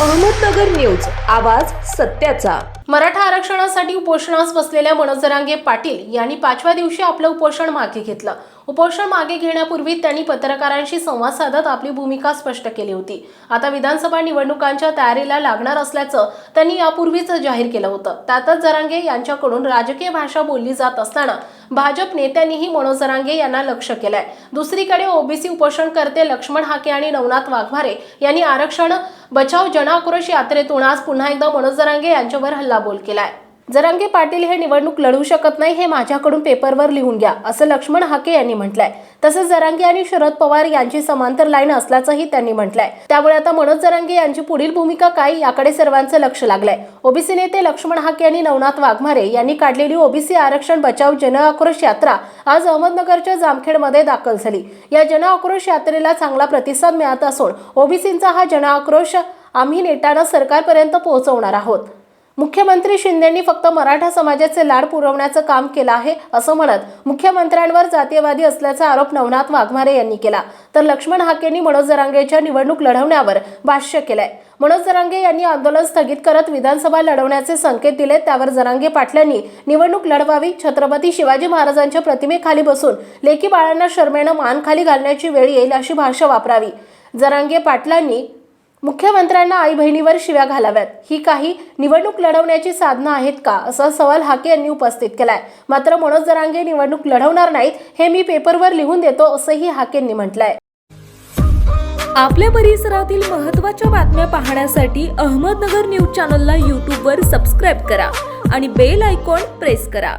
Ahmednagar news आवाज सत्याचा. मराठा आरक्षणासाठी उपोषणास बसलेल्या मनोज जरांगे पाटील यांनी पाचव्या दिवशी आपलं उपोषण मागे घेतलं. उपोषण मागे घेण्यापूर्वी त्यांनी पत्रकारांशी संवाद साधत आपली भूमिका स्पष्ट केली होती. आता विधानसभा निवडणुकांच्या तयारीला लागणार असल्याचं त्यांनी यापूर्वीच जाहीर केलं होतं. त्यातच जरांगे यांच्याकडून राजकीय भाषा बोलली जात असताना भाजप नेत्यांनीही मनोज जरांगे यांना लक्ष केलंय. दुसरीकडे ओबीसी उपोषणकर्ते लक्ष्मण हाके आणि नवनाथ वाघमारे यांनी आरक्षण बचाव जनाक्रोश यात्रेतून आज पुन्हा एकदा मनोज जरांगे यांच्यावर हल्लाबोल केलाय. जरांगे पाटील हे निवडणूक लढू शकत नाही हे माझ्याकडून पेपरवर लिहून घ्या असं लक्ष्मण हाके यांनी म्हटलंय. तसंच जरांगे आणि शरद पवार यांची समांतर लाईन असल्याचंही त्यांनी म्हटलंय. त्यामुळे आता मनोज जरांगे यांची पुढील भूमिका काय याकडे सर्वांचं लक्ष लागलंय. ओबीसी नेते लक्ष्मण हाके आणि नवनाथ वाघमारे यांनी काढलेली ओबीसी आरक्षण बचाव जनआक्रोश यात्रा आज अहमदनगरच्या जामखेडमध्ये दाखल झाली. या जनआक्रोश यात्रेला चांगला प्रतिसाद मिळत असून ओबीसींचा हा जनआक्रोश आम्ही नेटानं सरकारपर्यंत पोहोचवणार आहोत. मुख्यमंत्री शिंदेंनी फक्त मराठा समाजाचे लाड पुरवण्याचं काम केलं आहे असं म्हणत मुख्यमंत्र्यांवर जातीयवादी असल्याचा आरोप नवनाथ वाघमारे यांनी केला. तर लक्ष्मण हाकेंनी मनोज जरांगेच्या निवडणूक लढवण्यावर भाष्य केलंय. मनोज जरांगे यांनी आंदोलन स्थगित करत विधानसभा लढवण्याचे संकेत दिले त्यावर जरांगे पाटलांनी निवडणूक लढवावी छत्रपती शिवाजी महाराजांच्या प्रतिमेखाली बसून लेकी बाळांना शर्मेनं मान खाली घालण्याची वेळ येईल अशी भाषा वापरावी. जरांगे पाटलांनी मुख्यमंत्र्यांना आई बहिणीवर शिव्या घालाव्यात. ही काही निवडणूक लढवण्याची साधनं आहेत का? असा सवाल हाके यांनी उपस्थित केलाय. मात्र मनोज जरांगे निवडणूक लढवणार नाहीत हे मी पेपरवर लिहून देतो असंही हाकेंनी म्हटलंय. आपल्या परिसरातील महत्त्वाच्या बातम्या पाहण्यासाठी अहमदनगर न्यूज चॅनलला यूट्यूबवर सबस्क्राईब करा आणि बेल आयकॉन प्रेस करा.